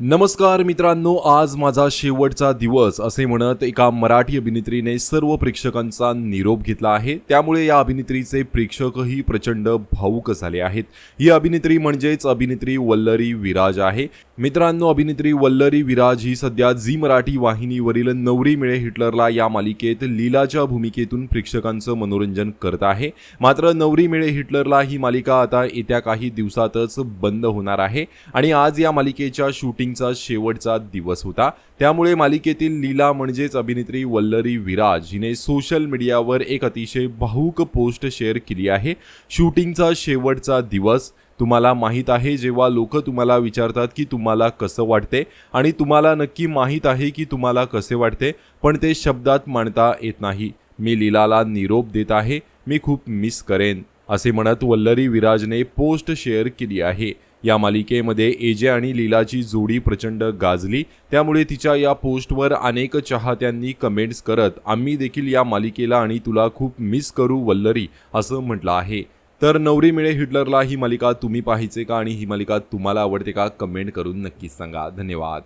नमस्कार मित्रांनो आज माझा शेवटचा दिवस असे म्हणत एका मराठी अभिनेत्रीने सर्व प्रेक्षकांचा निरोप घेतला आहे. त्यामुळे या अभिनेत्रीचे प्रेक्षकही प्रचंड भावुक झाले आहेत. ही अभिनेत्री म्हणजेच अभिनेत्री वल्लरी विराज आहे. मित्रांनो अभिनेत्री वल्लरी विराज ही सध्या झी मराठी वाहिनीवरील नवरी मिळे हिटलरला या मालिकेत लीलाच्या भूमिकेतून प्रेक्षकांचं मनोरंजन करत आहे. मात्र नवरी मिळे हिटलरला ही मालिका आता येत्या काही दिवसातच बंद होणार आहे. आणि आज या मालिकेच्या शूटिंग शूटिंगचा शेवटचा दिवस होता. त्यामुळे मालिकेतील लीला म्हणजेच अभिनेत्री वल्लरी विराज हिने सोशल मीडियावर एक अतिशय भाऊक पोस्ट शेअर केली आहे. शूटिंगचा शेवटचा दिवस. तुम्हाला माहीत आहे जेव्हा लोक तुम्हाला विचारतात की तुम्हाला कसं वाटते आणि तुम्हाला नक्की माहीत आहे की तुम्हाला कसे वाटते पण ते शब्दात मांडता येत नाही. मी लीलाला निरोप देत आहे मी खूप मिस करेन असे म्हणत वल्लरी विराजने पोस्ट शेअर केली आहे. या मालिकेमध्ये एजे आणि लीलाची जोडी प्रचंड गाजली. त्यामुळे तिच्या या पोस्टवर अनेक चाहत्यांनी कमेंट्स करत आम्ही देखील या मालिकेला आणि तुला खूप मिस करू वल्लरी असं म्हटलं आहे. तर नवरी मिळे हिटलरला ही मालिका तुम्ही पाहायचे का आणि ही मालिका तुम्हाला आवडते का कमेंट करून नक्कीच सांगा. धन्यवाद.